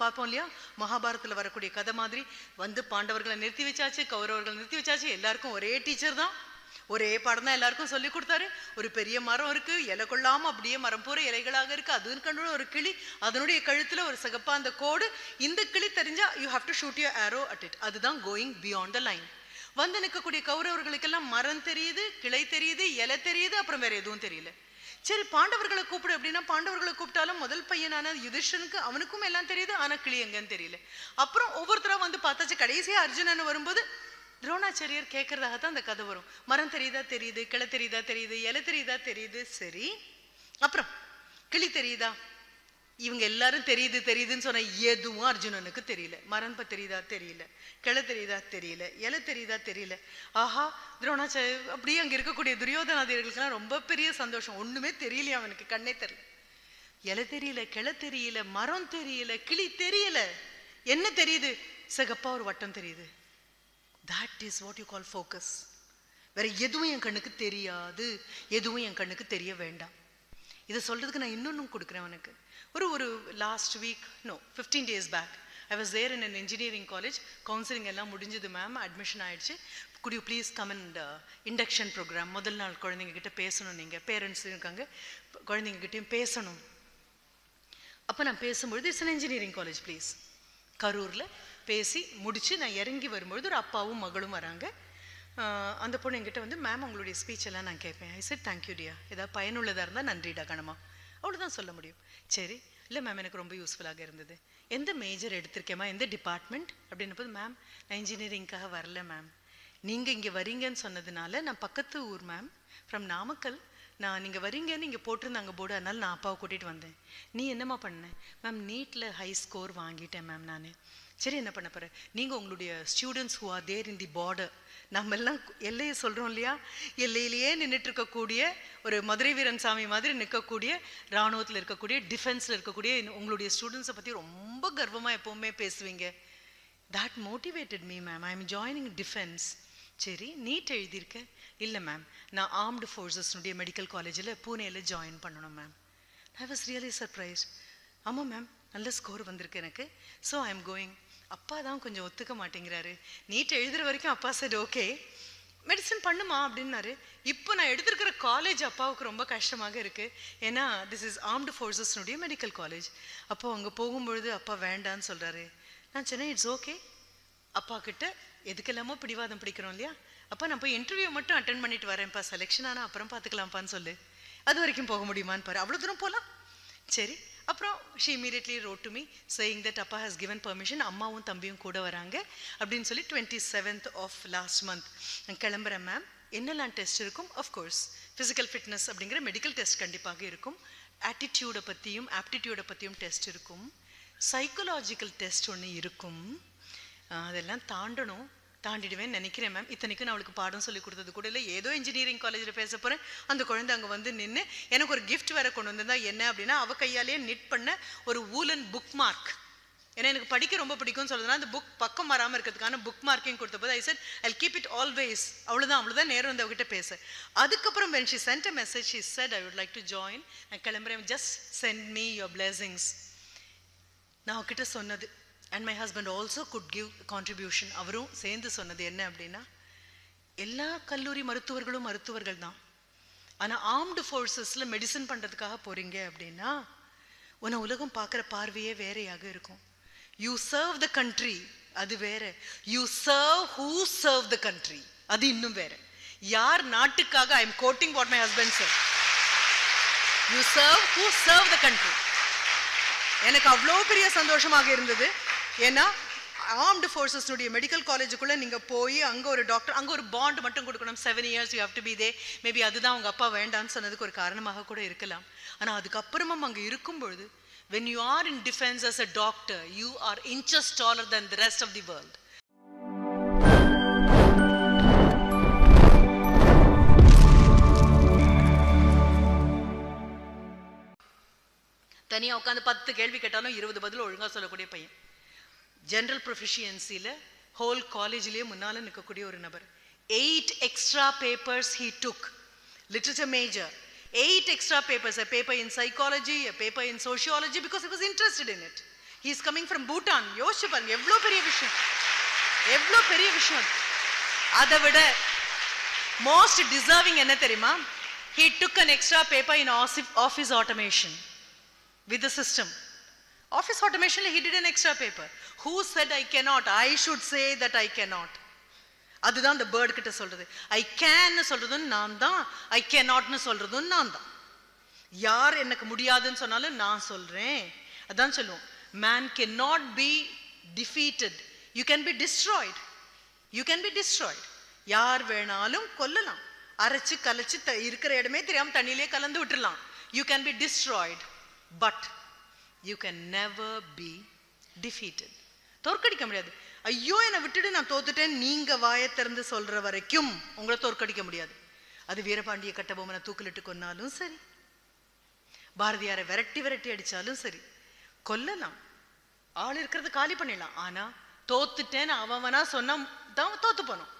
பார்ப்போம் இல்லையா? மகாபாரத்தில் வரக்கூடிய கதை மாதிரி வந்து பாண்டவர்களை நிறுத்தி வச்சாச்சு கௌரவர்களை நிறுத்தி வச்சாச்சு. எல்லாருக்கும் ஒரே டீச்சர் தான். ஒரே பாடம் தான் எல்லாருக்கும் சொல்லி கொடுத்தாரு. ஒரு பெரிய மரம் இருக்கு இலை கொள்ளாம அப்படியே மரம் பூரா இலைகளாக இருக்கு. அதுன்னு கண்டு ஒரு கிளி அதனுடைய கழுத்துல ஒரு சிகப்பா அந்த கோடு. இந்த கிளி தெரிஞ்சா you have to shoot your arrow at it அதுதான் கோயிங் பியாண்ட் த லைன் வந்து நிற்கக்கூடிய கௌரவர்களுக்கெல்லாம் மரம் தெரியுது கிளை தெரியுது இலை தெரியுது அப்புறம் வேற எதுவும் தெரியல. சரி பாண்டவர்களை கூப்பிடு அப்படின்னா பாண்டவர்களை கூப்பிட்டாலும் முதல் பையனான யுதிஷனுக்கு அவனுக்கும் எல்லாம் தெரியுது ஆனா கிளி எங்கன்னு தெரியல. அப்புறம் ஒவ்வொருத்தரா வந்து பார்த்தாச்சு கடைசியா அர்ஜுனன் வரும்போது துரோணாச்சாரியர் கேட்கறதாக தான் அந்த கதை வரும். மரம் தெரியுதா தெரியுது கிளை தெரியுதா தெரியுது இலை தெரியுதா தெரியுது சரி. அப்புறம் கிளி தெரியுதா? இவங்க எல்லாரும் தெரியுது தெரியுதுன்னு சொன்ன எதுவும் அர்ஜுனனுக்கு தெரியல. மரம் தெரியுதா தெரியல. கிளை தெரியுதா தெரியல. இலை தெரியுதா தெரியல. ஆஹா துரோணாச்சாரிய அப்படியே அங்க இருக்கக்கூடிய துரியோதனாதிகளுக்கெல்லாம் ரொம்ப பெரிய சந்தோஷம். ஒண்ணுமே தெரியலையே அவனுக்கு கண்ணே தெரியல. இலை தெரியல கிளை தெரியல மரம் தெரியல கிளி தெரியல. என்ன தெரியுது? சிகப்பா ஒரு வட்டம் தெரியுது. That is what you call focus வேற எதுவும் என் கண்ணுக்கு தெரியாது. எதுவும் என் கண்ணுக்கு தெரிய வேண்டாம். இதை சொல்றதுக்கு நான் இன்னொன்னும் கொடுக்குறேன் உனக்கு. ஒரு ஒரு last week no fifteen days back I was there in an engineering college counselling எல்லாம் முடிஞ்சது மேம் அட்மிஷன் ஆயிடுச்சு. Could you please come and induction program முதல் நாள் குழந்தைங்க கிட்ட பேசணும் நீங்கள் பேரண்ட்ஸும் இருக்காங்க. குழந்தைங்கக்கிட்டையும் பேசணும். அப்போ நான் பேசும்பொழுது it's an engineering college please கரூரில் பேசி முடித்து நான் இறங்கி வரும்பொழுது ஒரு அப்பாவும் மகளும் வராங்க. அந்த பொண்ணு என்கிட்ட வந்து மேம் உங்களுடைய ஸ்பீச் எல்லாம் நான் கேட்பேன். ஐ சார் தேங்க்யூ டியா ஏதாவது பயனுள்ளதாக இருந்தால் நன்றிடா கணமா அவ்வளோதான் சொல்ல முடியும். சரி. இல்லை மேம் எனக்கு ரொம்ப யூஸ்ஃபுல்லாக இருந்தது. எந்த மேஜர் எடுத்திருக்கேம்மா? எந்த டிபார்ட்மெண்ட் அப்படின்ன போது மேம் நான் இன்ஜினியரிங்க்காக வரல மேம் நீங்கள் இங்கே வரீங்கன்னு சொன்னதுனால நான் பக்கத்து ஊர் மேம் ஃப்ரம் நாமக்கல். நான் நீங்கள் வரீங்கன்னு இங்கே போட்டிருந்தாங்க போர்டு அதனால நான் அப்பாவை கூட்டிகிட்டு வந்தேன். நீ என்னம்மா பண்ண? மேம் நீட்டில் ஹை ஸ்கோர் வாங்கிட்டேன் மேம் நான். சரி என்ன பண்ண போகிறேன் நீங்கள் உங்களுடைய students who are there in the border நம்ம எல்லாம் எல்லையை சொல்கிறோம் இல்லையா? எல்லையிலேயே நின்றுட்டு இருக்கக்கூடிய ஒரு மதுரை வீரன் சாமி மாதிரி நிற்கக்கூடிய இராணுவத்தில் இருக்கக்கூடிய டிஃபென்ஸில் இருக்கக்கூடிய உங்களுடைய ஸ்டூடெண்ட்ஸை பற்றி ரொம்ப கர்வமாக எப்போவுமே பேசுவீங்க. That motivated me ma'am I am joining defence சரி நீட் எழுதியிருக்க? இல்லை மேம் நான் ஆர்ம்டு ஃபோர்ஸஸ்னுடைய மெடிக்கல் காலேஜில் பூனேயில் ஜாயின் பண்ணணும் ma'am I was really surprise ஆமாம் மேம் நல்ல ஸ்கோர் வந்திருக்கு எனக்கு. ஸோ ஐ எம் கோயிங் அப்பா தான் கொஞ்சம் ஒத்துக்க மாட்டேங்கிறாரு. நீட் எழுதுற வரைக்கும் அப்பா சரி ஓகே மெடிசன் பண்ணுமா? அப்படின்னாரு. இப்போ நான் எடுத்திருக்கிற காலேஜ் அப்பாவுக்கு ரொம்ப கஷ்டமாக இருக்கு. ஏன்னா திஸ் இஸ் ஆர்ம்டு ஃபோர்ஸஸ்னுடைய மெடிக்கல் காலேஜ் அப்போ அங்கே போகும்பொழுது அப்பா வேண்டான்னு சொல்றாரு. நான் சொன்னேன் இட்ஸ் ஓகே அப்பா கிட்ட எதுக்கெல்லாமோ பிடிவாதம் பிடிக்கிறோம் இல்லையா? அப்பா நான் போய் இன்டர்வியூ மட்டும் அட்டன் பண்ணிட்டு வரேன்ப்பா. செலெக்ஷன் ஆனால் அப்புறம் பார்த்துக்கலாம்ப்பான்னு சொல்லு. அது வரைக்கும் போக முடியுமான்னு பாரு. அவ்வளோ தூரம் போகலாம் சரி. அப்புறம் she immediately wrote to me saying that அப்பா ஹஸ் கிவன் பர்மிஷன் அம்மாவும் தம்பியும் கூட வராங்க அப்படின்னு சொல்லி twenty seventh of last month நான் கிளம்புறேன் மேம் என்னெல்லாம் டெஸ்ட் இருக்கும்? அஃப்கோர்ஸ் ஃபிசிக்கல் ஃபிட்னஸ் அப்படிங்கிற மெடிக்கல் டெஸ்ட் கண்டிப்பாக இருக்கும். ஆட்டிடியூடை பற்றியும் ஆப்டிடியூடை பற்றியும் டெஸ்ட் இருக்கும். சைக்கலாஜிக்கல் டெஸ்ட் ஒன்று இருக்கும். அதெல்லாம் தாண்டணும். தாண்டிடுவேன் நினைக்கிறேன் மேம் இத்தனைக்கும் நான் அவளுக்கு பாடம் சொல்லி கொடுத்தது கூட இல்லை. ஏதோ இன்ஜினியரிங் காலேஜில் பேச போகிறேன் அந்த குழந்தை அங்கே வந்து நின்று எனக்கு ஒரு கிஃப்ட் வேற கொண்டு வந்திருந்தா என்ன அப்படின்னா அவ கையாலேயே நிட் பண்ண ஒரு ஊலன் புக் மார்க் ஏன்னா எனக்கு படிக்க ரொம்ப பிடிக்கும்னு சொல்லுதுனா அந்த புக் பக்கம் வராமல் இருக்கிறதுக்கான புக் மார்க்கிங் கொடுத்த போது I said I keep it always அவ்வளோதான் அவ்வளோதான் நேரம் வந்து அவகிட்ட பேச. அதுக்கப்புறம் when she sent a message she said I would like to join நான் கிளம்புறேன். Just send me your blessings நான் அவகிட்ட சொன்னது. And my husband also could give contribution அவரும் சேர்ந்து சொன்னது என்ன அப்படின்னா எல்லா கல்லூரி மருத்துவர்களும் மருத்துவர்கள் தான். ஆனால் ஆர்ம்டு ஃபோர்ஸஸில் மெடிசன் பண்ணுறதுக்காக போகிறீங்க அப்படின்னா உன்னை உலகம் பார்க்குற பார்வையே வேறையாக இருக்கும். யூ சர்வ் த கண்ட்ரி அது வேற. You serve who serve the country அது இன்னும் வேற. யார் நாட்டுக்காக I am quoting what my husband sir you serve who serve the country எனக்கு அவ்வளோ பெரிய சந்தோஷமாக இருந்தது. ஏன்னா ஆர்ம்டு ஃபோர்ஸஸ்னுடைய மெடிக்கல் காலேஜுக்குள்ளே நீங்கள் போய் அங்கே ஒரு டாக்டர் அங்கே ஒரு பாண்ட் மட்டும் கொடுக்கணும். Seven years you have to be there maybe அதுதான் உங்கள் அப்பா வேண்டான்னு சொன்னதுக்கு ஒரு காரணமாக கூட இருக்கலாம். ஆனால் அதுக்கப்புறமும் அங்கே இருக்கும் பொழுது when you are in defense as a doctor you are inches taller than the rest of the world. தனியாக உட்காந்து பத்து கேள்வி கேட்டாலும் இருபது பதில் ஒழுங்காக சொல்லக்கூடிய பையன். ஜென்ரல் ப்ரொஃபிஷியன்சியில் ஹோல் காலேஜ்லேயே முன்னால் நிற்கக்கூடிய ஒரு நபர். Eight extra papers he took literature major eight extra papers paper in psychology paper in sociology because sociology because he was he's coming from Bhutan யோசிச்சு பாருங்க எவ்வளோ பெரிய விஷயம்? எவ்வளோ பெரிய விஷயம்? அதை விட மோஸ்ட் டிசர்விங் என்ன தெரியுமா? He took an extra paper in office automation with system office automation, he did an extra paper Who said I cannot? I should say that I cannot. அதுதான் அந்த பேர்ட் கிட்ட சொல்றது. ஐ கேன்னு சொல்றதும் நான் தான். ஐ கேனாட்னு சொல்றதும் நான் தான். யார் எனக்கு முடியாதுன்னு சொன்னாலும் நான் சொல்றேன். அதான் சொல்லுவோம். Man can not be defeated you can be destroyed you can be destroyed யார் வேணாலும் கொல்லலாம். அரைச்சு கலைச்சு இருக்கிற இடமே தெரியாம தண்ணியிலே கலந்து விட்டுறலாம். You can be destroyed but you can never be defeated தோற்கடிக்க முடியாது. ஐயோ என்னை விட்டுட்டு நான் தோத்துட்டேன் நீங்க வாயை திறந்து சொல்ற வரைக்கும் உங்களை தோற்கடிக்க முடியாது. அது வீரபாண்டிய கட்டபொம்மனை தூக்கிலிட்டு கொன்னாலும் சரி. பாரதியாரை விரட்டி விரட்டி அடிச்சாலும் சரி. கொல்லலாம். ஆள் இருக்கிறது காலி பண்ணிடலாம். ஆனா தோத்துட்டேன்னு அவனா சொன்னா தான் தோத்து போனோம்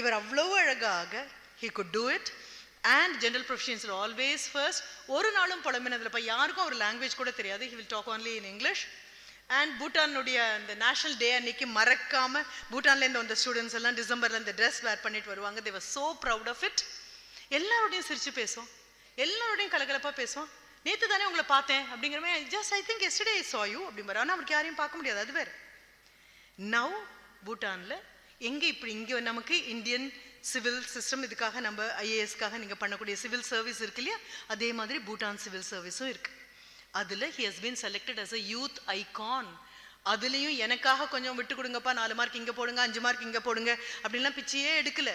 இவர் அவ்வளவு அழகாக he could do it and general proficiency always always first. ஒரு நாளும் புலம்பினதில் இப்போ யாருக்கும் ஒரு லாங்குவேஜ் கூட தெரியாது. He will talk only in English and பூட்டானுடைய அந்த நேஷனல் டே அன்னைக்கு மறக்காம பூட்டான்லேருந்து வந்த ஸ்டூடெண்ட்ஸ் எல்லாம் டிசம்பரில் இந்த ட்ரெஸ் வேர் பண்ணிட்டு வருவாங்க. They are so proud of it எல்லாரோடையும் சிரித்து பேசுவோம். எல்லாரோடையும் கலகலப்பாக பேசுவோம். நேற்று தானே உங்களை பார்த்தேன் அப்படிங்கிற மாதிரி just I think yesterday saw you அப்படிம்பாரு ஆனால் அவருக்கு யாரையும் பார்க்க முடியாது. அது வேறு. நவ் பூட்டானில் எங்கே இப்படி இங்கே நமக்கு இந்தியன் சிவில் சிஸ்டம் இதுக்காக நம்ம ஐஏஎஸ்க்காக நீங்கள் பண்ணக்கூடிய சிவில் சர்வீஸ் இருக்கு இல்லையா? அதே மாதிரி பூட்டான் சிவில் சர்வீஸும் இருக்குது அதில் he has been selected as a youth icon அதுலேயும் எனக்காக கொஞ்சம் விட்டு கொடுங்கப்பா நாலு மார்க் இங்கே போடுங்க அஞ்சு மார்க் இங்கே போடுங்க அப்படின்லாம் பிச்சையே எடுக்கல.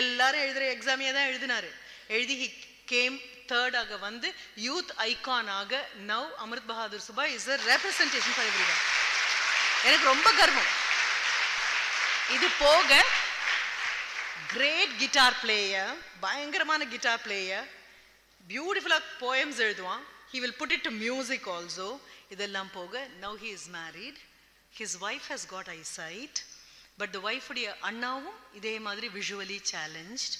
எல்லாரும் எழுதுகிற எக்ஸாமையே தான் எழுதினாரு. எழுதி ஹி கேம் தேர்டாக வந்து யூத் ஐகான் ஆக now Amrit Bahadur Subba is a representation for எனக்கு ரொம்ப கர்வம். இது போக கிரேட் கிட்டார் பிளேயர் பயங்கரமான கிட்டார் பிளேயர் பியூட்டிஃபுல்லாக poems எழுதுவான். He will put it to music also இதெல்லாம் போக now he is married his wife has got eye sight but the ஒய்ஃபுடைய அண்ணாவும் இதே மாதிரி visually challenged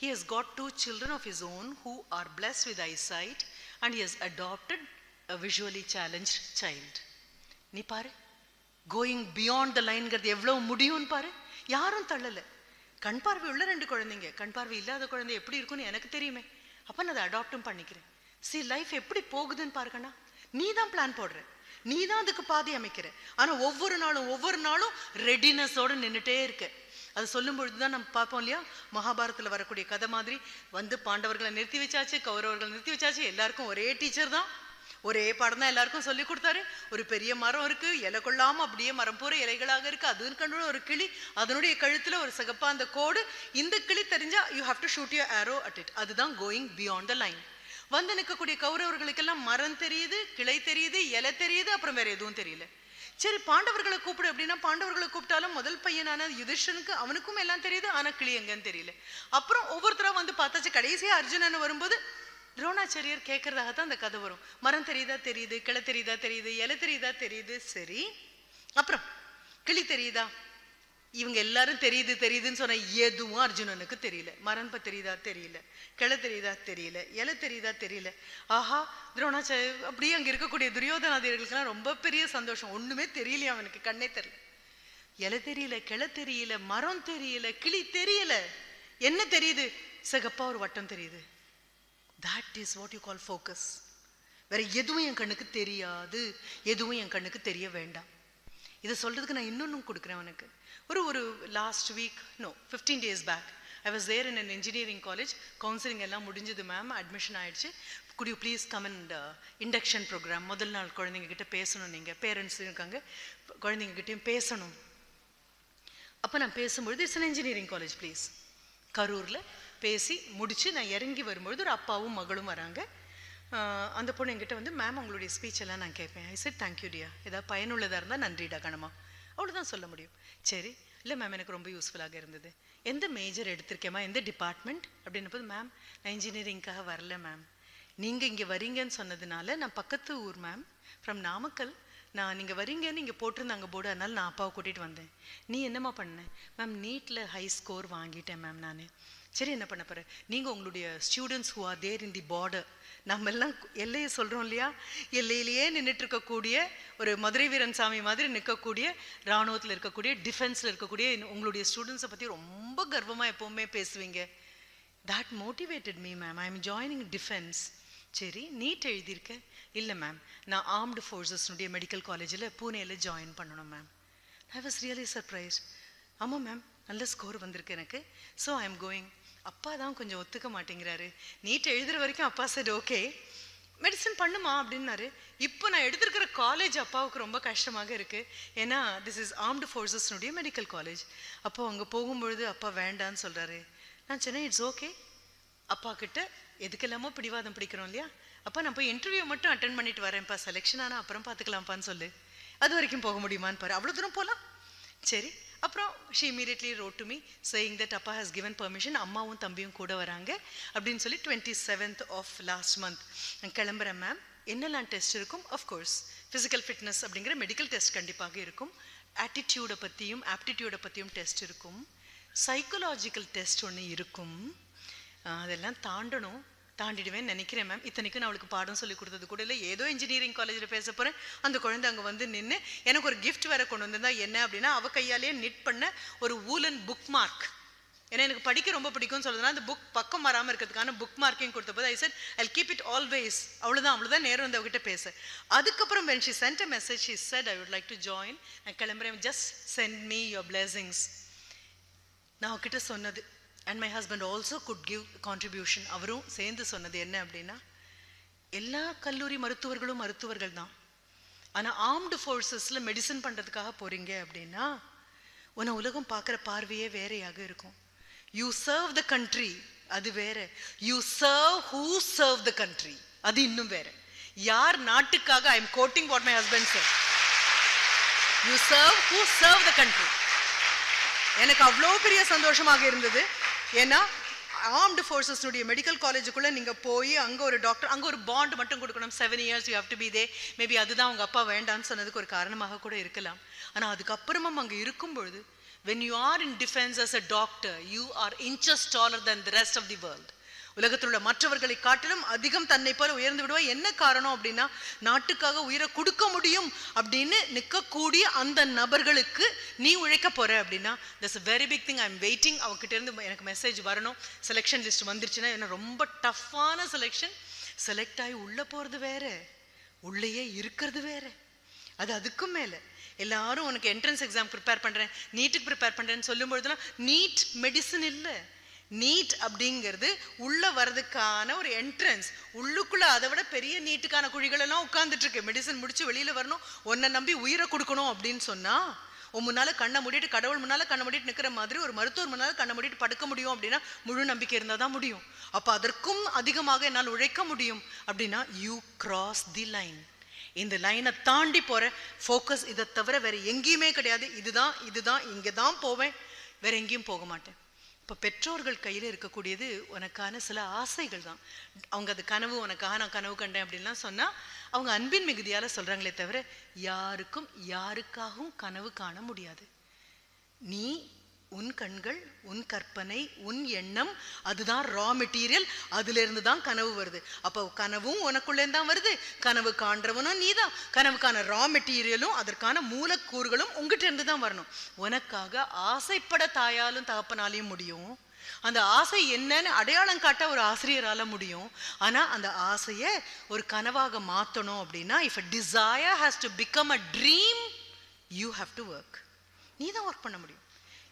he has got two children of his own who are blessed with eye sight and he has adopted a visually challenged child நீ பாரு going beyond த லைன்கிறது எவ்வளோ முடியும்னு பாரு. யாரும் தள்ளலை. கண் பார்வை உள்ள ரெண்டு குழந்தைங்க. கண் பார்வை இல்லாத குழந்தை எப்படி இருக்கும்னு எனக்கு தெரியுமே. அப்ப நான் அதை அடாப்டும் பண்ணிக்கிறேன். சி லைஃப் எப்படி போகுதுன்னு பாருக்கண்ணா நீ தான் பிளான் போடுற. நீ தான் அதுக்கு பாதை அமைக்கிற. ஆனா ஒவ்வொரு நாளும் ஒவ்வொரு நாளும் ரெடினஸோட நின்னுட்டே இருக்க. அது சொல்லும் பொழுதுதான் நம்ம பார்ப்போம் இல்லையா? மகாபாரதத்துல வரக்கூடிய கதை மாதிரி வந்து பாண்டவர்களை நிறுத்தி வச்சாச்சு கௌரவர்களை நிறுத்தி வச்சாச்சு எல்லாருக்கும் ஒரே டீச்சர் தான். ஒரே பாடம் தான் எல்லாருக்கும் சொல்லி கொடுத்தாரு. ஒரு பெரிய மரம் இருக்கு இலை கொள்ளாம அப்படியே மரம் பூரா இலைகளாக இருக்கு. அது கண்டு ஒரு கிளி அதனுடைய கழுத்துல ஒரு சிகப்பா அந்த கோடு. இந்த கிளி தெரிஞ்சா you have to shoot you arrow at it அதுதான் கோயிங் பியாண்ட் த லைன் வந்து நிற்கக்கூடிய கௌரவர்களுக்கெல்லாம் மரம் தெரியுது கிளை தெரியுது இலை தெரியுது அப்புறம் வேற எதுவும் தெரியல. சரி பாண்டவர்களை கூப்பிடு அப்படின்னா பாண்டவர்களை கூப்பிட்டாலும் முதல் பையனான யுதிஷனுக்கு அவனுக்கும் எல்லாம் தெரியுது ஆனா கிளி எங்கன்னு தெரியல. அப்புறம் ஒவ்வொருத்தரா வந்து பார்த்தாச்சு. கடைசியா அர்ஜுனன் வரும்போது துரோணாச்சாரியர் கேட்கறதாக தான் அந்த கதை வரும். மரம் தெரியுதா தெரியுது கிளை தெரியுதா தெரியுது இலை தெரியுதா தெரியுது சரி. அப்புறம் கிளி தெரியுதா? இவங்க எல்லாரும் தெரியுது தெரியுதுன்னு சொன்ன எதுவும் அர்ஜுனனுக்கு தெரியல. மரம் தெரியுதா தெரியல கிளை தெரியுதா தெரியல இலை தெரியுதா தெரியல. ஆஹா துரோணாச்சாரிய அப்படியே அங்க இருக்கக்கூடிய துரியோதனாதிகளுக்கெல்லாம் ரொம்ப பெரிய சந்தோஷம். ஒண்ணுமே தெரியலையே அவனுக்கு கண்ணே தெரியல. இலை தெரியல கிளை தெரியல மரம் தெரியல கிளி தெரியல. என்ன தெரியுது? சிகப்பா ஒரு வட்டம் தெரியுது. That is what you call focus வேற எதுவும் என் கண்ணுக்கு தெரியாது. எதுவும் என் கண்ணுக்கு தெரிய வேண்டாம். இதை சொல்றதுக்கு நான் இன்னொன்னும் கொடுக்குறேன் உனக்கு. ஒரு ஒரு last week no fifteen days back I was there in an engineering college counselling எல்லாம் முடிஞ்சது மேம் அட்மிஷன் ஆயிடுச்சு. Could you please come and induction programme முதல் நாள் குழந்தைங்க கிட்ட பேசணும் நீங்கள் பேரண்ட்ஸ் இருக்காங்க. குழந்தைங்கக்கிட்டையும் பேசணும். அப்போ நான் பேசும்பொழுது it's an engineering college please கரூரில் பேசி முடிச்சு நான் இறங்கி வரும்பொழுது ஒரு அப்பாவும் மகளும் வராங்க. அந்த பொண்ணு என்கிட்ட வந்து மேம் உங்களுடைய ஸ்பீச்செல்லாம் நான் கேட்பேன். ஐ said தேங்க்யூ டியா ஏதாவது பயனுள்ளதாக இருந்தால் நன்றிடா கணமா அவ்வளோதான் சொல்ல முடியும். சரி. இல்லை மேம் எனக்கு ரொம்ப யூஸ்ஃபுல்லாக இருந்தது. எந்த மேஜர் எடுத்திருக்கேம்மா? எந்த டிபார்ட்மெண்ட் அப்படின்னப்போது மேம் நான் இன்ஜினியரிங்காக வரல மேம் நீங்கள் இங்கே வரீங்கன்னு சொன்னதுனால நான் பக்கத்து ஊர் மேம் ஃப்ரம் நாமக்கல். நான் நீங்கள் வரீங்கன்னு இங்கே போட்டிருந்தாங்க போர்டு. அதனால நான் அப்பாவை கூட்டிகிட்டு வந்தேன். நீ என்னம்மா பண்ண? மேம் நீட்டில் ஹை ஸ்கோர் வாங்கிட்டேன் மேம் நான். சரி என்ன பண்ண போகிறேன் நீங்கள் உங்களுடைய students who are there in the border நம்ம எல்லாம் எல்லையை சொல்றோம் இல்லையா? எல்லையிலேயே நின்றுட்டு இருக்கக்கூடிய ஒரு மதுரை வீரன் சாமி மாதிரி நிற்கக்கூடிய இராணுவத்தில் இருக்கக்கூடிய டிஃபென்ஸில் இருக்கக்கூடிய உங்களுடைய ஸ்டூடெண்ட்ஸை பற்றி ரொம்ப கர்வமாக எப்போவுமே பேசுவீங்க. That motivated me ma'am I am joining defence சரி நீட் எழுதியிருக்க? இல்லை மேம் நான் ஆர்ம்டு ஃபோர்ஸஸ்னுடைய மெடிக்கல் காலேஜில் பூனேயில் ஜாயின் பண்ணணும் ma'am I was really surprise ஆமாம் மேம் நல்ல ஸ்கோர் வந்திருக்கு எனக்கு. ஸோ ஐ எம் கோயிங் அப்பா தான் கொஞ்சம் ஒத்துக்க மாட்டேங்கிறாரு. நீட் எழுதுற வரைக்கும் அப்பா சரி ஓகே மெடிசன் பண்ணுமா அப்படின்னாரு. இப்போ நான் எடுத்திருக்கிற காலேஜ் அப்பாவுக்கு ரொம்ப கஷ்டமாக இருக்கு. ஏன்னா திஸ் இஸ் ஆர்ம்டு ஃபோர்ஸஸ்னுடைய மெடிக்கல் காலேஜ் அப்போ அங்கே போகும்பொழுது அப்பா வேண்டான்னு சொல்றாரு. நான் சொன்னேன் இட்ஸ் ஓகே அப்பா கிட்ட எதுக்கெல்லாமோ பிடிவாதம் பிடிக்கிறோம் இல்லையா? அப்பா நான் போய் இன்டர்வியூ மட்டும் அட்டன் பண்ணிட்டு வரேன்ப்பா. செலெக்ஷன் ஆனால் அப்புறம் பார்த்துக்கலாம்ப்பான்னு சொல்லு. அது வரைக்கும் போக முடியுமான்னு பாரு. அவ்வளோ தூரம் போகலாம் சரி. அப்புறம் she immediately wrote to me saying that அப்பா ஹஸ் கிவன் பர்மிஷன் அம்மாவும் தம்பியும் கூட வராங்க அப்படின்னு சொல்லி twenty seventh of last month நான் கிளம்புறேன் மேம் என்னெல்லாம் டெஸ்ட் இருக்கும்? அஃப்கோர்ஸ் ஃபிசிக்கல் ஃபிட்னஸ் அப்படிங்கிற மெடிக்கல் டெஸ்ட் கண்டிப்பாக இருக்கும். ஆட்டிடியூடை பற்றியும் ஆப்டிடியூடை பற்றியும் டெஸ்ட் இருக்கும். சைக்கலாஜிக்கல் டெஸ்ட் ஒன்று இருக்கும். அதெல்லாம் தாண்டணும். தாண்டிடுவேன் நினைக்கிறேன் மேம் இத்தனைக்கும் நான் அவளுக்கு பாடம் சொல்லி கொடுத்தது கூட இல்லை. ஏதோ இன்ஜினியரிங் காலேஜில் பேச போகிறேன் அந்த குழந்தை அங்கே வந்து நின்று எனக்கு ஒரு கிஃப்ட் வேற கொண்டு வந்திருந்தா என்ன அப்படின்னா அவள் கையாலேயே நிட் பண்ண ஒரு ஊலன் புக் மார்க் ஏன்னா எனக்கு படிக்க ரொம்ப பிடிக்கும்னு சொல்லுதுனா அந்த புக் பக்கம் வராமல் இருக்கிறதுக்கான புக் மார்க்கிங் கொடுத்த போது I said I keep it always அவ்வளோதான் அவ்வளோதான் நேரம் வந்து அவகிட்ட பேச. அதுக்கப்புறம் when she sent a message she said I would like to join நான் கிளம்புறேன். Just sent me your blessings நான் அவகிட்ட சொன்னது and my husband also could give contribution அவரும் சேர்ந்து சொன்னது என்ன அப்படின்னா எல்லா கல்லூரி மருத்துவர்களும் மருத்துவர்கள் தான். ஆனால் ஆர்ம்டு ஃபோர்ஸஸில் மெடிசன் பண்ணுறதுக்காக போகிறீங்க அப்படின்னா உன்னை உலகம் பார்க்குற பார்வையே வேறையாக இருக்கும். யூ சர்வ் த கண்ட்ரி அது வேற. You serve who serve the country அது இன்னும் வேற. யார் நாட்டுக்காக I am quoting what my husband sir you serve who serve the country எனக்கு அவ்வளோ பெரிய சந்தோஷமாக இருந்தது. ஏன்னா ஆர்ம்டு ஃபோர்ஸஸ்னுடைய மெடிக்கல் காலேஜுக்குள்ளே நீங்கள் போய் அங்கே ஒரு டாக்டர் அங்கே ஒரு பாண்ட் மட்டும் கொடுக்கணும். Seven years you have to be there maybe அதுதான் உங்கள் அப்பா வேண்டான்னு சொன்னதுக்கு ஒரு காரணமாக கூட இருக்கலாம். ஆனால் அதுக்கப்புறமும் அங்கே இருக்கும் பொழுது when you are in defence as a doctor you are inches taller than the rest of the world. உலகத்தில் உள்ள மற்றவர்களை காட்டிலும் அதிகம் தன்னை போல உயர்ந்து விடுவா என்ன காரணம் அப்படின்னா நாட்டுக்காக உயிரை கொடுக்க முடியும் அப்படின்னு நிற்கக்கூடிய அந்த நபர்களுக்கு நீ உழைக்க போற அப்படின்னா that's very big thing I am waiting அவங்ககிட்ட இருந்து எனக்கு மெசேஜ் வரணும். செலெக்ஷன் லிஸ்ட் வந்துருச்சுன்னா என்ன ரொம்ப டஃப்பான செலெக்ஷன் செலக்ட் ஆகி உள்ளே போகிறது வேற. உள்ளேயே இருக்கிறது வேற. அது அதுக்கும் மேலே. எல்லாரும் உனக்கு என்ட்ரன்ஸ் எக்ஸாம் ப்ரிப்பேர் பண்ணுறேன் நீட்டுக்கு ப்ரிப்பேர் பண்ணுறேன்னு சொல்லும் பொழுதுலாம் நீட் மெடிசன் இல்லை. நீட் அப்படிங்கிறது உள்ளே வர்றதுக்கான ஒரு என்ட்ரன்ஸ் உள்ளுக்குள்ளே அதை விட பெரிய நீட்டுக்கான குழிகள் எல்லாம் மெடிசன் முடிச்சு வெளியில் வரணும். உன்னை நம்பி உயிரை கொடுக்கணும் அப்படின்னு சொன்னால் உன் முன்னால் கண்ணை மூடிட்டு கடவுள் முன்னால் கண்ணை மூடிட்டு நிற்கிற மாதிரி ஒரு மருத்துவர் முன்னால் கண்ணை மூடிட்டு படுக்க முடியும் அப்படின்னா முழு நம்பிக்கை இருந்தால் தான் முடியும். அப்போ அதற்கும் அதிகமாக என்னால் உழைக்க முடியும். அப்படின்னா யூ கிராஸ் தி லைன் இந்த லைனை தாண்டி போகிற ஃபோக்கஸ் இதை தவிர வேறு எங்கேயுமே கிடையாது. இதுதான் இதுதான் இங்கே தான் போவேன். வேறு எங்கேயும் போக மாட்டேன். இப்போ பெற்றோர்கள் கையில் இருக்கக்கூடியது உனக்கான சில ஆசைகள் தான். அவங்க அது கனவு உனக்காக நான் கனவு கண்டேன் அப்படின்லாம் சொன்னால் அவங்க அன்பின் மிகுதியால சொல்கிறாங்களே தவிர யாருக்கும் யாருக்காகவும் கனவு காண முடியாது. நீ உன் கண்கள் உன் கற்பனை உன் எண்ணம் அதுதான் ரா மெட்டீரியல் அதுலேருந்து தான் கனவு வருது. அப்போ கனவும் உனக்குள்ளேருந்து தான் வருது. கனவு காண்றவனும் நீ தான் கனவுக்கான ரா மெட்டீரியலும் அதற்கான மூலக்கூறுகளும் உங்ககிட்ட இருந்து தான் வரணும். உனக்காக ஆசைப்பட தாயாலும் தகப்பனாலையும் முடியும். அந்த ஆசை என்னன்னு அடையாளம் காட்ட ஒரு ஆசிரியரால முடியும். ஆனா அந்த ஆசையை ஒரு கனவாக மாத்தணும் அப்படின்னா if a desire has to become a dream you have to work நீ தான் ஒர்க் பண்ண முடியும்.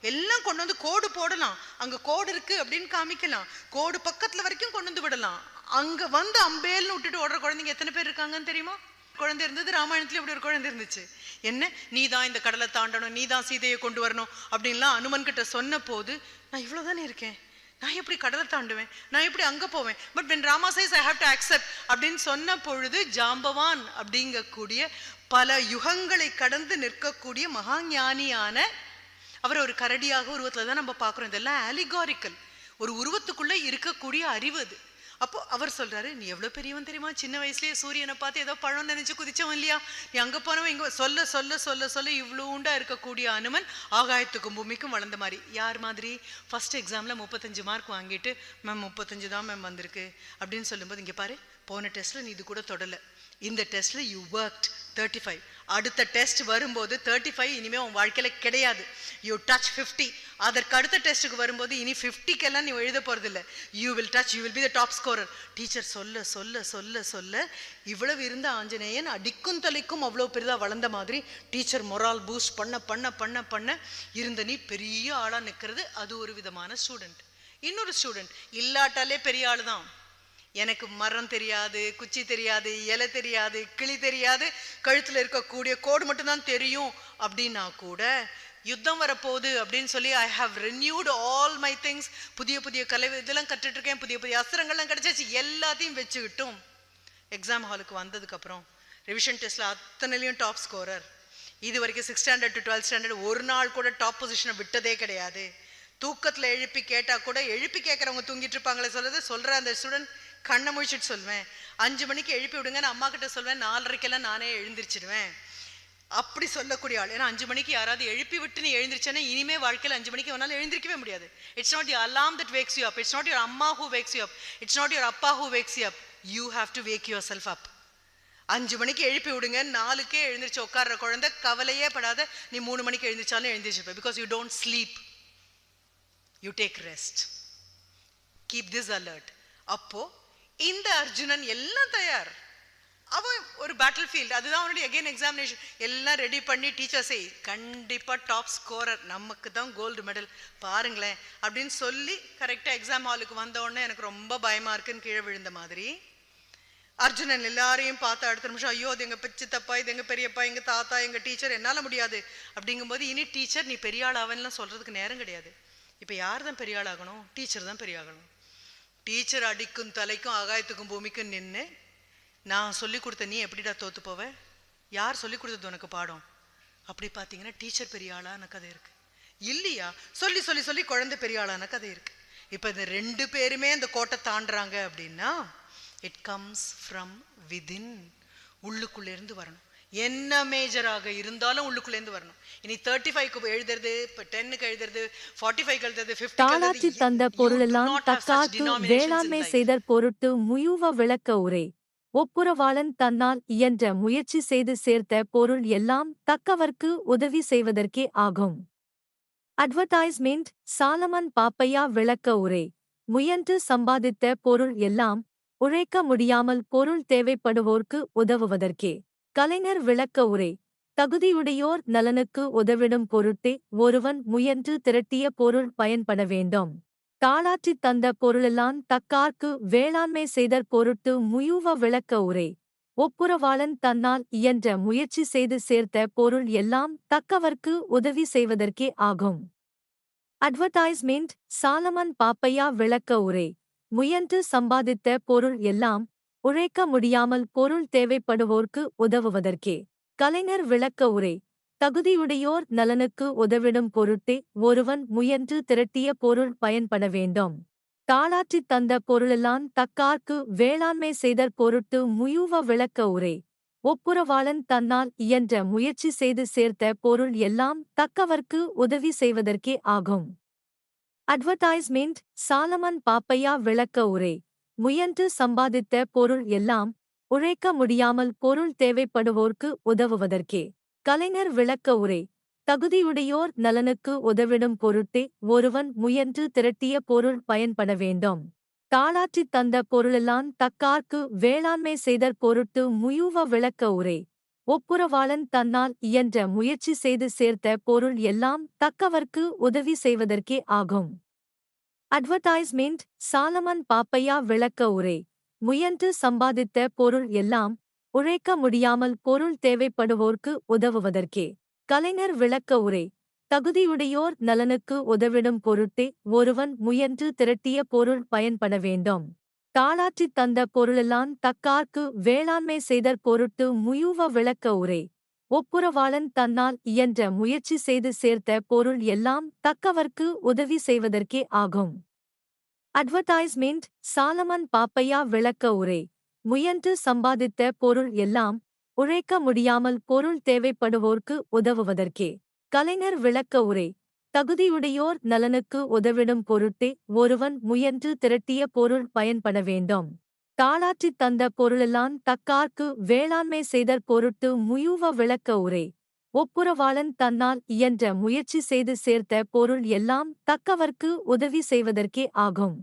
எல்லாம் கொண்டு வந்து கோடு போடலாம். அங்க கோடு இருக்கு அப்படின்னு காமிக்கலாம். கோடு பக்கத்துல வரைக்கும் கொண்டு வந்து விடலாம். அங்க வந்து அம்பேல்னு விட்டுட்டு ஓடுற குழந்தைங்க எத்தனை பேர் இருக்காங்கன்னு தெரியுமா? குழந்தை இருந்தது ராமாயணத்துல இப்படி ஒரு குழந்தை இருந்துச்சு. என்ன? நீ தான் இந்த கடலை தாண்டணும் நீ தான் சீதையை கொண்டு வரணும் அப்படின்லாம் அனுமன் கிட்ட சொன்ன போது நான் இவ்வளவுதானே இருக்கேன்? நான் எப்படி கடலை தாண்டுவேன்? நான் எப்படி அங்க போவேன்? But when Rama says I have to accept அப்படின்னு சொன்ன பொழுது ஜாம்பவான் அப்படிங்கக்கூடிய பல யுகங்களை கடந்து நிற்கக்கூடிய மகாஞானியான அவர் ஒரு கரடியாக உருவத்தில் தான் நம்ம பார்க்குறோம். இதெல்லாம் ஆலிகாரிக்கல் ஒரு உருவத்துக்குள்ளே இருக்கக்கூடிய அறிவு அது. அப்போ அவர் சொல்றாரு நீ எவ்வளோ பெரியவன் தெரியுமா? சின்ன வயசுலயே சூரியனை பார்த்து ஏதோ பழம் நினைச்சு குதிச்சவன் இல்லையா? நீ அங்கே போனவன் இங்கே சொல்ல சொல்ல சொல்ல சொல்ல இவ்வளோண்டா இருக்கக்கூடிய அனுமன் ஆகாயத்துக்கும் பூமிக்கும் வளர்ந்த மாதிரி. யார் மாதிரி? ஃபர்ஸ்ட் எக்ஸாம்ல முப்பத்தஞ்சு மார்க் வாங்கிட்டு மேம் முப்பத்தஞ்சு தான் மேம் வந்திருக்கு. அப்படின்னு சொல்லும்போது இங்கே பாரு போன டெஸ்ட்டில் நீ இது கூட தொடல. இந்த டெஸ்ட்டில் யூ ஒர்க்ட் தேர்ட்டி ஃபைவ் அடுத்த டெஸ்ட் வரும்போது தேர்ட்டி ஃபைவ் இனிமேல் உன் வாழ்க்கையில் கிடையாது. யூ டச் ஃபிஃப்டி அதற்கு அடுத்த டெஸ்ட்டுக்கு வரும்போது இனி ஃபிஃப்டிக்கெல்லாம் நீ எழுத போகிறதில்ல you will touch you will be the top scorer teacher சொல்ல சொல்ல சொல்ல சொல்ல. இவ்வளவு இருந்த ஆஞ்சநேயன் அடிக்கும் தலைக்கும் அவ்வளோ பெரிதா வளர்ந்த மாதிரி டீச்சர் மொரால் பூஸ்ட் பண்ண பண்ண பண்ண பண்ண இருந்த நீ பெரிய ஆளாக நிற்கிறது அது ஒரு விதமான ஸ்டூடெண்ட் இன்னொரு ஸ்டூடெண்ட் இல்லாட்டாலே பெரிய ஆளு தான் எனக்கு மரம் தெரியாது குச்சி தெரியாது இலை தெரியாது கிளி தெரியாது. கழுத்துல இருக்கக்கூடிய கோடு மட்டும்தான் தெரியும். அப்படின்னா கூட யுத்தம் வரப்போகுது அப்படின்னு சொல்லி I have renewed all my things புதிய புதிய கலை இதெல்லாம் கற்றுட்ருக்கேன். புதிய புதிய அஸ்திரங்கள்லாம் கிடைச்சாச்சு. எல்லாத்தையும் வச்சுக்கிட்டும். எக்ஸாம் ஹாலுக்கு வந்ததுக்கப்புறம் ரிவிஷன் டெஸ்ட்ல அத்தனைலையும் டாப் ஸ்கோரர் இது வரைக்கும் six standard to twelfth standard ஒரு நாள் கூட டாப் பொசிஷனை விட்டதே கிடையாது. தூக்கத்துல எழுப்பி கேட்டா கூட எழுப்பி கேட்கறவங்க தூங்கிட்டு இருப்பாங்களே சொல்றது சொல்ற அந்த ஸ்டூடெண்ட் கண்ணை முழிச்சிட்டு சொல்வேன். அஞ்சு மணிக்கு எழுப்பி விடுங்க நான் அம்மா கிட்ட சொல்வேன். நாலரைக்கெல்லாம் நானே எழுந்திரிச்சிடுவேன் அப்படி சொல்லக்கூடிய ஆள். ஏன்னா அஞ்சு மணிக்கு யாராவது எழுப்பி விட்டு நீ எழுந்திருச்சேன்னா இனிமே வாழ்க்கையில் அஞ்சு மணிக்கு வேணாலும் எழுந்திருக்கவே முடியாது. It's not your alarm that wakes you up it's not your அம்மா who wakes you up it's not your அப்பா who wakes you up you have to wake yourself up அஞ்சு மணிக்கு எழுப்பி விடுங்க நாலுக்கே எழுந்திரிச்சு உட்கார்ற குழந்தை கவலையே படாத நீ மூணு மணிக்கு எழுந்திரிச்சாலும் எழுந்திரிச்சிருப்ப because you don't sleep you take rest keep this alert அப்போ இந்த அர்ஜுனன் எல்லாம் தயார். அவன் ஒரு பேட்டில் ஃபீல்டு அதுதான் அவனுடைய அகைன் எக்ஸாமினேஷன் எல்லாம் ரெடி பண்ணி டீச்சர்ஸை கண்டிப்பாக டாப் ஸ்கோரர் நமக்கு தான் கோல்டு மெடல் பாருங்களேன் அப்படின்னு சொல்லி கரெக்டாக எக்ஸாம் ஹாலுக்கு வந்த எனக்கு ரொம்ப பயமாக இருக்குன்னு கீழே விழுந்த மாதிரி அர்ஜுனன் எல்லாரையும் பார்த்து அடுத்த நிமிஷம் ஐயோ அது எங்கள் பிச்சித்தப்பா இது எங்கள் பெரியப்பா எங்கள் தாத்தா எங்கள் டீச்சர் என்னால் முடியாது. அப்படிங்கும்போது இனி டீச்சர் நீ பெரிய ஆள் ஆவன்லாம் நேரம் கிடையாது. இப்போ யார் தான் பெரிய ஆள் ஆகணும்? டீச்சர் தான் பெரிய ஆகணும். டீச்சர் அடிக்கும் தலைக்கும் ஆகாயத்துக்கும் பூமிக்கும் நின்று நான் சொல்லி கொடுத்த நீ எப்படிடா தோத்து போவ? யார் சொல்லி கொடுத்தது உனக்கு பாடம்? அப்படி பார்த்தீங்கன்னா டீச்சர் பெரிய ஆளான கதை இருக்கு. இல்லையா? சொல்லி சொல்லி சொல்லி குழந்தை பெரிய ஆளான கதை இருக்கு. இப்போ இந்த ரெண்டு பேருமே இந்த கோட்டை தாண்டுறாங்க அப்படின்னா இட் கம்ஸ் ஃப்ரம் விதின் உள்ளுக்குள்ளே இருந்து வரணும். என்ன மேஜராக இருந்தாலும் உள்ளுக்குள்ளே இருந்து வரணும். இனி தேர்ட்டி ஃபைவ்க்கு எழுதுறது இப்போ டென்னுக்கு எழுதுறது ஃபார்ட்டி ஃபைவ் எழுதுறது தாளாற்றி தந்த பொருளெல்லாம் தக்காத்து வேளாண்மை செய்தற் பொருட்டு முயுவ விளக்க உரை. ஒப்புரவாளன் தன்னால் இயன்ற முயற்சி செய்து சேர்த்த பொருள் எல்லாம் தக்கவர்க்கு உதவி செய்வதற்கே ஆகும். அட்வர்டைஸ்மெண்ட் சாலமன் பாப்பையா விளக்க உரை. முயன்று சம்பாதித்த பொருள் எல்லாம் உழைக்க முடியாமல் பொருள் தேவைப்படுவோர்க்கு உதவுவதற்கே. கலைஞர் விளக்க உரை. தகுதியுடையோர் நலனுக்கு உதவிடும் பொருட்டே ஒருவன் முயன்று திரட்டிய பொருள் பயன்பட வேண்டும். தாளாற்றித் தந்த பொருளெல்லாம் தக்கார்க்கு வேளாண்மை செய்தற் பொருட்டு முயூவ விளக்க உரை. ஒப்புரவாளன் தன்னால் இயன்ற முயற்சி செய்து சேர்த்த பொருள் எல்லாம் தக்கவர்க்கு உதவி செய்வதற்கே ஆகும். அட்வர்டைஸ்மெண்ட் சாலமன் பாப்பையா விளக்க உரை. முயன்று சம்பாதித்த பொருள் எல்லாம் உழைக்க முடியாமல் பொருள் தேவைப்படுவோர்க்கு உதவுவதற்கே. கலைஞர் விளக்க உரை. தகுதியுடையோர் நலனுக்கு உதவிடும் பொருட்டே ஒருவன் முயன்று திரட்டிய பொருள் பயன்பட வேண்டும். தாளாற்றித் தந்த பொருளெல்லாம் தக்கார்க்கு வேளாண்மை செய்தற் பொருட்டு முயுவ விளக்க உரை. ஒப்புரவாளன் தன்னால் இயன்ற முயற்சி செய்து சேர்த்த பொருள் எல்லாம் தக்கவர்க்கு உதவி செய்வதற்கே ஆகும். அட்வர்டைஸ்மெண்ட் சாலமன் பாப்பையா விளக்க உரை. முயன்று சம்பாதித்த பொருள் எல்லாம் உழைக்க முடியாமல் பொருள் தேவைப்படுவோர்க்கு உதவுவதற்கே. கலைஞர் விளக்க உரை. தகுதியுடையோர் நலனுக்கு உதவிடும் பொருட்டே ஒருவன் முயன்று திரட்டிய பொருள் பயன்பட வேண்டும். தாளாற்றித் தந்த பொருளெல்லாம் தக்கார்க்கு வேளாண்மை செய்தற் பொருட்டு முயூவ விளக்க உரை. ஒப்புரவாளன் தன்னால் இயன்ற முயற்சி செய்து சேர்த்த பொருள் எல்லாம் தக்கவர்க்கு உதவி செய்வதற்கே ஆகும். அட்வர்டைஸ்மெண்ட் சாலமன் பாப்பையா விளக்க உரை. முயன்று சம்பாதித்த பொருள் எல்லாம் உழைக்க முடியாமல் பொருள் தேவைப்படுவோர்க்கு உதவுவதற்கே. கலைஞர் விளக்க உரை. தகுதியுடையோர் நலனுக்கு உதவிடும் பொருட்டே ஒருவன் முயன்று திரட்டிய பொருள் பயன்பட வேண்டும். தாளாற்றித் தந்த பொருளெல்லாம் தக்கார்க்கு வேளாண்மை செய்தற் பொருட்டு முயுவ விளக்க உரை. ஒப்புரவாளன் தன்னால் இயன்ற முயற்சி செய்து சேர்த்த பொருள் எல்லாம் தக்கவர்க்கு உதவி செய்வதற்கே ஆகும். அட்வர்டைஸ்மெண்ட் சாலமன் பாப்பையா விளக்க உரை. முயன்று சம்பாதித்த பொருள் எல்லாம் உழைக்க முடியாமல் பொருள் தேவைப்படுவோர்க்கு உதவுவதற்கே. கலைஞர் விளக்க உரை. தகுதியுடையோர் நலனுக்கு உதவிடும் பொருட்டே ஒருவன் முயன்று திரட்டிய பொருள் பயன்பட வேண்டும். தாளாற்றித் தந்த பொருளெல்லாம் தக்கார்க்கு வேளாண்மை செய்தற் பொருட்டு முயுவ விளக்க உரை. ஒப்புரவாளன் தன்னால் இயன்ற முயற்சி செய்து சேர்த்த பொருள் எல்லாம் தக்கவர்க்கு உதவி செய்வதற்கே ஆகும்.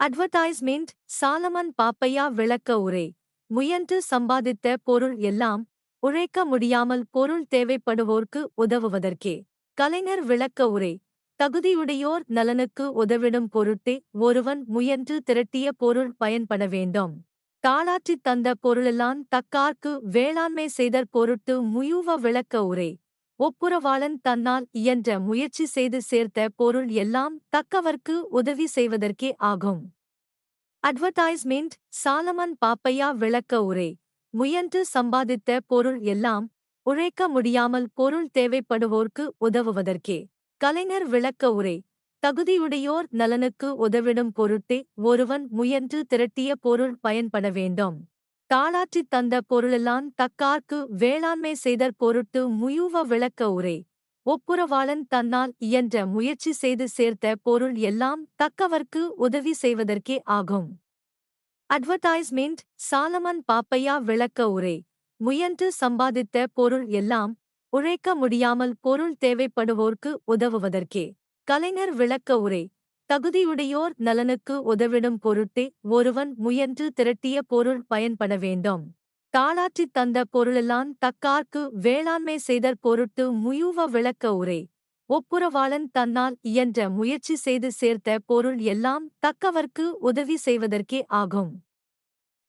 அட்வர்டைஸ்மெண்ட் சாலமன் பாப்பையா விளக்க உரை. முயன்று சம்பாதித்த பொருள் எல்லாம் உழைக்க முடியாமல் பொருள் தேவைப்படுவோர்க்கு உதவுவதற்கே. கலைஞர் விளக்க உரை. தகுதியுடையோர் நலனுக்கு உதவிடும் பொருட்டே ஒருவன் முயன்று திரட்டிய பொருள் பயன்பட வேண்டும். தாளாற்றித் தந்த பொருளெல்லாம் தக்கார்க்கு வேளாண்மை செய்தற் பொருட்டு முயுவ விளக்க உரை. ஒப்புரவாளன் தன்னால் இயன்ற முயற்சி செய்து சேர்த்த பொருள் எல்லாம் தக்கவர்க்கு உதவி செய்வதற்கே ஆகும். அட்வர்டைஸ்மெண்ட் சாலமன் பாப்பையா விளக்க உரை. முயன்று சம்பாதித்த பொருள் எல்லாம் உழைக்க முடியாமல் பொருள் தேவைப்படுவோர்க்கு உதவுவதற்கே. கலைஞர் விளக்க உரை. தகுதியுடையோர் நலனுக்கு உதவிடும் பொருட்டே ஒருவன் முயன்று திரட்டிய பொருள் பயன்பட வேண்டும். தாளாற்றித் தந்த பொருளெல்லாம் தக்கார்க்கு வேளாண்மை செய்தற் பொருட்டு முயுவ விளக்க உரை. ஒப்புரவாளன் தன்னால் இயன்ற முயற்சி செய்து சேர்த்த பொருள் எல்லாம் தக்கவர்க்கு உதவி செய்வதற்கே ஆகும். அட்வர்டைஸ்மெண்ட் சாலமன் பாப்பையா விளக்க உரை. முயன்று சம்பாதித்த பொருள் எல்லாம் உழைக்க முடியாமல் பொருள் தேவைப்படுவோர்க்கு உதவுவதற்கே. கலைஞர் விளக்க உரை. தகுதியுடையோர் நலனுக்கு உதவிடும் பொருட்டே ஒருவன் முயன்று திரட்டிய பொருள் பயன்பட வேண்டும். தாளாற்றித் தந்த பொருளெல்லாம் தக்கார்க்கு வேளாண்மை செய்தற் பொருட்டு முயூவ விளக்க உரை. ஒப்புரவாளன் தன்னால் இயன்ற முயற்சி செய்து சேர்த்த பொருள் எல்லாம் தக்கவர்க்கு உதவி செய்வதற்கே ஆகும்.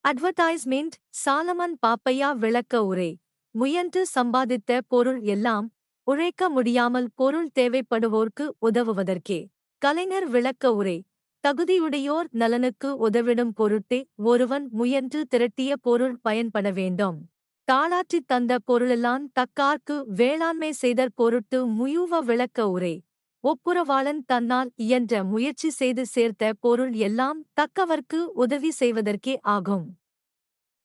அட்வர்டைஸ்மெண்ட் சாலமன் பாப்பையா விளக்க உரை. முயன்று சம்பாதித்த பொருள் எல்லாம் உழைக்க முடியாமல் பொருள் தேவைப்படுவோர்க்கு உதவுவதற்கே. கலைஞர் விளக்க உரை. தகுதியுடையோர் நலனுக்கு உதவிடும் பொருட்டே ஒருவன் முயன்று திரட்டிய பொருள் பயன்பட வேண்டும். தாளாற்றித் தந்த பொருளெல்லாம் தக்கார்க்கு வேளாண்மை செய்தற் பொருட்டு முயுவ விளக்க உரை. ஒப்புரவாளன் தன்னால் இயன்ற முயற்சி செய்து சேர்த்த பொருள் எல்லாம் தக்கவர்க்கு உதவி செய்வதற்கே ஆகும்.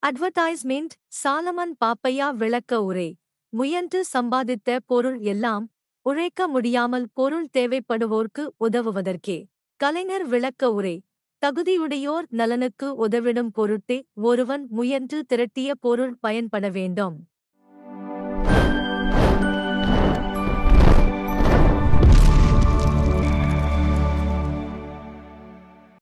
அட்வர்டைஸ்மெண்ட் சாலமன் பாப்பையா விளக்க உரை. முயன்று சம்பாதித்த பொருள் எல்லாம் உழைக்க முடியாமல் பொருள் தேவைப்படுவோர்க்கு உதவுவதற்கே. கலைஞர் விளக்க உரை. தகுதியுடையோர் நலனுக்கு உதவிடும் பொருட்டே ஒருவன் முயன்று திரட்டிய பொருள் பயன்பட வேண்டும்.